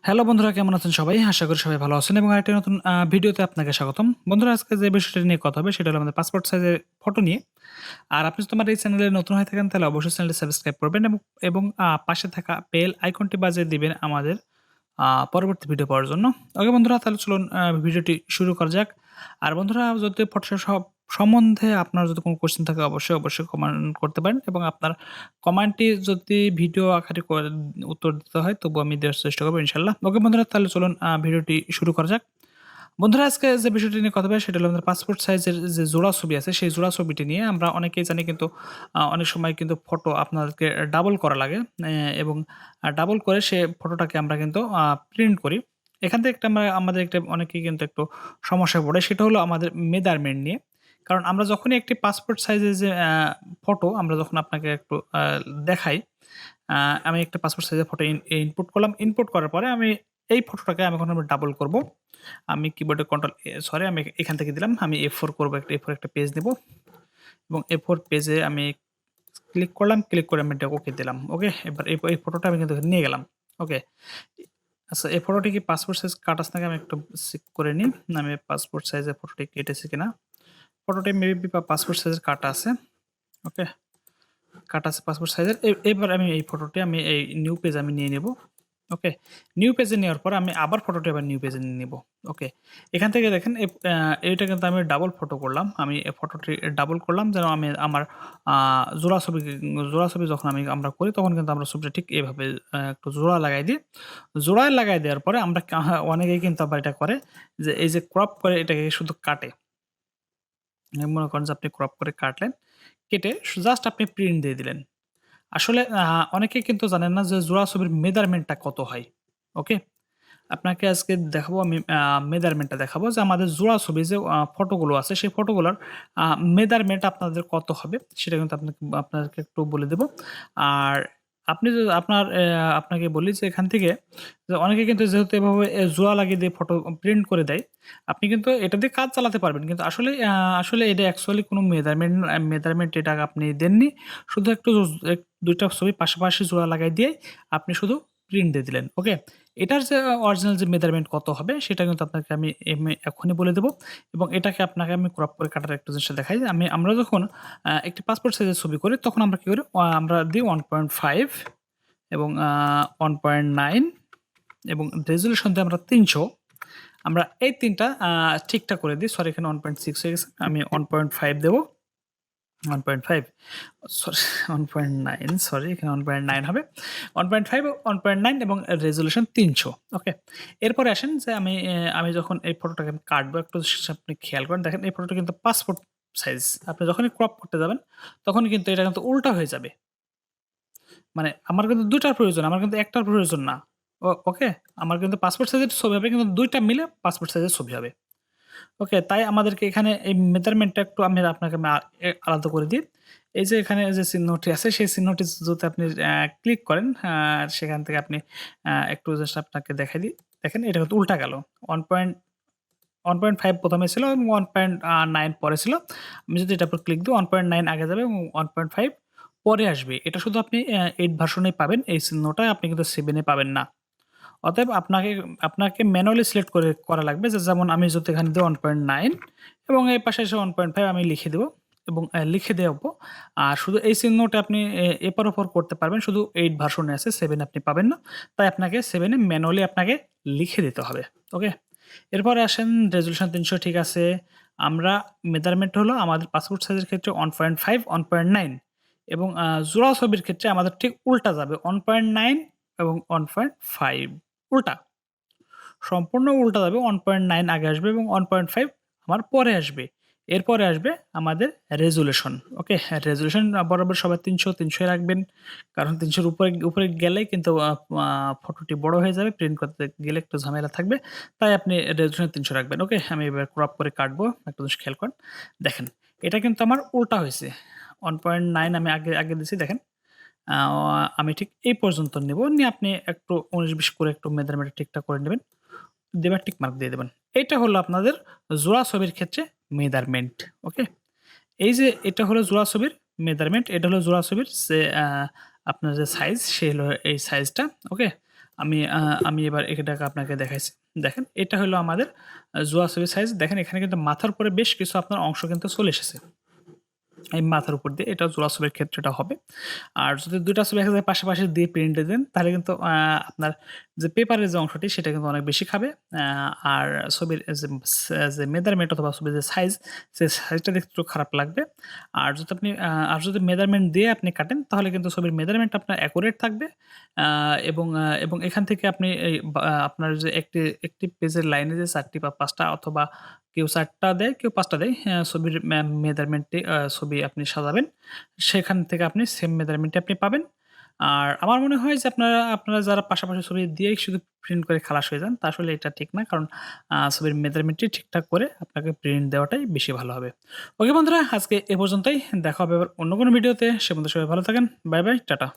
Hello বন্ধুরা, কেমন আছেন সবাই? আশা করি সবাই ভালো আছেন এবং আরেকটা নতুন ভিডিওতে আপনাকে স্বাগতম। বন্ধুরা, আজকে যে বিষয়টা নিয়ে কথা হবে, সেটা হলো আমাদের পাসপোর্ট সাইজের ফটো নিয়ে। আর আপনি যদি আমার এই চ্যানেলে নতুন হয়ে থাকেন, তাহলে অবশ্যই চ্যানেলটি সাবস্ক্রাইব করবেন এবং পাশে থাকা বেল আইকনটি বাজিয়ে দিবেন আমাদের পরবর্তী ভিডিও পাওয়ার জন্য। ওকে বন্ধুরা, তাহলে চলুন ভিডিওটি শুরু করা যাক। আর বন্ধুরা যদি ফটোশপ সব সম্বন্ধে আপনার যদি কোনো কোয়েশ্চেন থাকে অবশ্যই, অবশ্যই কমেন্ট করতে পারেন এবং আপনার কমেন্টটি যদি ভিডিও আকারে করে উত্তর দিতে হয় তবুও আমি দেওয়ার চেষ্টা করব ইনশাল্লাহ ওকে বন্ধুরা তাহলে চলুন ভিডিওটি শুরু করা যাক। বন্ধুরা আজকে যে বিষয়টি নিয়ে কথা বলব সেটা হলো আমাদের পাসপোর্ট সাইজের যে জোড়া ছবি আছে সেই জোড়া ছবিটি নিয়ে আমরা অনেকেই জানি কিন্তু অনেক সময় কিন্তু ফটো আপনাদেরকে ডাবল করা লাগে এবং ডাবল করে সে ফটোটাকে আমরা কিন্তু প্রিন্ট করি। এখান থেকে একটা আমরা আমাদের একটা অনেকেই কিন্তু একটু সমস্যায় পড়ে সেটা হলো আমাদের মেজারমেন্ট নিয়ে। কারণ আমরা যখনই একটি পাসপোর্ট সাইজের যে ফটো আমরা যখন আপনাকে একটু দেখাই, আমি একটা পাসপোর্ট সাইজের ফটো ইন ইনপুট করলাম। ইনপুট করার পরে আমি এই ফটোটাকে আমি এখন আমি ডাবল করব। আমি কিবোর্ডে কন্ট্রোল সরি আমি এখান থেকে দিলাম। আমি এ ফোর করব একটা এ ফোর একটা পেজ নিব এবং এ ফোর পেজে আমি ক্লিক করলাম। ক্লিক করে আমি ওকে দিলাম। ওকে? এবার এই ফটোটা আমি কিন্তু নিয়ে গেলাম। ওকে? আচ্ছা এই ফটোটি কি পাসপোর্ট সাইজ কাটা আছে নাকি আমি একটু চেক করে নিই। আমি পাসপোর্ট সাইজের ফটোটি কেটেছি কিনা। ফটোটি মেবি পাসপোর্ট সাইজের কাটা আছে। ওকে? কাটা আছে পাসপোর্ট সাইজের। এবার আমি এই ফটোটি আমি এই নিউ পেজ আমি নিয়ে নেব। ওকে? নিউ পেজে নেওয়ার পর আমি আবার ফটোটি আবার নিউ পেজে নিয়ে নেব। ওকে? এখান থেকে দেখেন এইটা কিন্তু আমি ডাবল ফটো করলাম। আমি ফটোটি ডাবল করলাম, যেন আমি আমার জোড়া ছবি জোড়া ছবি যখন আমি আমরা করি, তখন কিন্তু আমরা ছবিটা ঠিক এভাবে একটু জোড়া লাগাই দিই। জোড়ায় লাগাই দেওয়ার পরে আমরা অনেকেই কিন্তু আবার এটা করে যে, এই যে ক্রপ করে এটাকে শুধু কাটে। মনে করেন যে আপনি ক্রপ করে কাটলেন। কেটে জাস্ট আপনি প্রিন্ট দিয়ে দিলেন। আসলে আ অনেকেই কিন্তু জানেন না যে জোড়া ছবির মেজারমেন্টটা কত হয়। ওকে? আপনাকে আজকে দেখাবো, আমি মেজারমেন্টটা দেখাবো যে আমাদের জোড়া ছবি যে ফটোগুলো আছে, সেই ফটোগুলোর মেজারমেন্ট আপনাদের কত হবে, সেটা কিন্তু আপনাকে, আপনাদেরকে একটু বলে দেব। আর আপনি যে আপনার আপনাকে বলি যে এখান থেকে যে অনেকে কিন্তু যেহেতু এভাবে জোড়া লাগিয়ে দিয়ে ফটো প্রিন্ট করে দেয়। আপনি কিন্তু এটা দিয়ে কাজ চালাতে পারবেন। কিন্তু আসলে আসলে এটা অ্যাকচুয়ালি কোনো মেজারমেন্ট মেজারমেন্ট এটা আপনি দেননি। শুধু একটু দুইটা ২ টা ছবি পাশাপাশি জোড়া লাগাই দিয়ে আপনি শুধু প্রিন্ট দিয়ে দিলেন। ওকে? এটার যে অরিজিনাল যে মেজারমেন্ট কত হবে, সেটা কিন্তু আপনাকে আমি এমে এখনই বলে দেবো এবং এটাকে আপনাকে আমি ক্রপ করে কাটার একটা জিনিসটা দেখাই। আমি, আমরা যখন একটি পাসপোর্ট সাইজের ছবি করি, তখন আমরা কী করি? আমরা দিই 1.5 এবং ওয়ান পয়েন্ট নাইন এবং রেজোলিউশন দিই আমরা ৩০০ আমরা এই তিনটা ঠিকঠাক করে দিই। সরি এখানে 1.6 হয়ে গেছে। আমি 1.5 দেব। 1.5 সরি 1.9 সরি এখানে 1.9 হবে। 1.5 1.9 এবং রেজোলিউশন ৩০০ ওকে? এরপরে আসেন যে আমি আমি যখন এই ফটোটাকে আমি কাটবো, একটু আপনি খেয়াল করেন দেখেন, এই ফটোটা কিন্তু পাসপোর্ট সাইজ। আপনি যখনই ক্রপ করতে যাবেন, তখনই কিন্তু এটা কিন্তু উল্টা হয়ে যাবে। মানে আমার কিন্তু ২ টার প্রয়োজন। আমার কিন্তু ১ টার প্রয়োজন না। ওকে? আমার কিন্তু পাসপোর্ট সাইজের ছবি হবে, কিন্তু ২ টা মিলে পাসপোর্ট সাইজের ছবি হবে। ওকে? তাই আমাদেরকে এখানে এই মেজারমেন্টটা একটু আমি আপনাকে আমি আলাদা করে দিই। এই যে এখানে যে চিহ্নটি আছে, সেই চিহ্নটি যদি আপনি ক্লিক করেন আ সেখান থেকে আপনি একটু জাস্ট আপনাকে দেখাই দিই। দেখেন, এটা কিন্তু উল্টা গেল। ওয়ান পয়েন্ট 1.5 প্রথমে ছিল এবং 1.9 পরে ছিল। আমি যদি এটার উপর ক্লিক দিই 1.9 আগে যাবে এবং 1.5 পরে আসবে। এটা শুধু আপনি এইট 8 ভার্সনেই পাবেন। এই চিহ্নটা আপনি কিন্তু 7 এ পাবেন না। অতএব আপনাকে আপনাকে ম্যানুয়ালি সিলেক্ট করে, করা লাগবে যে যেমন আমি যদি এখানে দিই 1.9 এবং এই পাশে এসে 1.5 আমি লিখে দেবো এবং লিখে দেব। আর শুধু এই চিহ্নটা আপনি এপার ওপর করতে পারবেন। শুধু এইট ভার্সনে আছে সেভেন আপনি পাবেন না। তাই আপনাকে সেভেনে ম্যানুয়ালি আপনাকে লিখে দিতে হবে। ওকে? এরপরে আসেন রেজোলিউশন ৩০০ ঠিক আছে। আমরা মেজারমেন্ট হলো আমাদের পাসপোর্ট সাইজের ক্ষেত্রে 1.5 1.9 এবং জোড়া ছবির ক্ষেত্রে আমাদের ঠিক উল্টা যাবে 1.9 এবং 1.5 উল্টা। সম্পূর্ণ উল্টা যাবে 1.9 আগে আসবে এবং 1.5 আমার পরে আসবে। এরপরে আসবে আমাদের রেজুলেশন ওকে? রেজুলেশন বরাবর সবাই ৩০০ ৩০০ রাখবেন। কারণ তিনশোর উপরে উপরে গেলেই কিন্তু ফটোটি বড় হয়ে যাবে। প্রিন্ট করতে গেলে একটু ঝামেলা থাকবে। তাই আপনি রেজুলেশন তিনশো রাখবেন। ওকে? আমি এবার ক্রপ করে কাটবো। একটা জিনিস খেয়াল করেন। দেখেন, এটা কিন্তু আমার উল্টা হইছে। 1.9 আমি আগে আগে দিছি দেখেন। আমি ঠিক এই পর্যন্ত নেব। নিয়ে আপনি একটু ১৯-২০ করে একটু মেজারমেন্টটা ঠিকঠাক করে নেবেন। দেবার টিক মার্ক দিয়ে দেবেন। এটা হলো আপনাদের জোড়া ছবির ক্ষেত্রে মেজারমেন্ট। ওকে? এই যে এটা হলো জোড়া ছবির মেজারমেন্ট। এটা হলো জোড়া ছবির আ আপনার যে সাইজ সে হলো এই সাইজটা। ওকে? আমি আমি এবার এটাকে আপনাকে দেখাইছি। দেখেন, এটা হলো আমাদের জুয়া ছবির সাইজ। দেখেন, এখানে কিন্তু মাথার উপরে বেশ কিছু আপনার অংশ কিন্তু চলে এসেছে। এই মাথার উপর দিয়ে এটা জোড়া ছবির ক্ষেত্রে এটা হবে। আর যদি দুইটা ছবি একসাথে পাশাপাশি দিয়ে প্রিন্টে দেন, তাহলে কিন্তু আপনার যে পেপারের যে অংশটি, সেটা কিন্তু অনেক বেশি খাবে। আর ছবির যে মেজারমেন্ট অথবা ছবির যে সাইজ সেই সাইজটা দেখতে একটু খারাপ লাগবে। আর যদি আপনি আর যদি মেজারমেন্ট দিয়ে আপনি কাটেন, তাহলে কিন্তু ছবির মেজারমেন্ট আপনার অ্যাকুরেট থাকবে। এবং এবং এখান থেকে আপনি আপনার যে একটি একটি পেজের লাইনে যে চারটি বা পাঁচটা অথবা কেউ চারটা দেয়, কেউ পাঁচটা দেয়। হ্যাঁ, ছবির মেজারমেন্টে ছবি আপনি সাজাবেন। সেখান থেকে আপনি সেম মেজারমেন্টই আপনি পাবেন। আর আমার মনে হয় যে আপনারা আপনারা যারা পাশাপাশি ছবি দিয়েই শুধু প্রিন্ট করে খালাস হয়ে যান, তা আসলে এটা ঠিক না। কারণ ছবির মেজারমেন্টটি ঠিকঠাক করে আপনাকে প্রিন্ট দেওয়াটাই বেশি ভালো হবে। ওকে বন্ধুরা, আজকে এ পর্যন্তই। দেখা হবে আবার অন্য কোনো ভিডিওতে। সে পর্যন্ত সবাই ভালো থাকেন। Bye, bye. টাটা।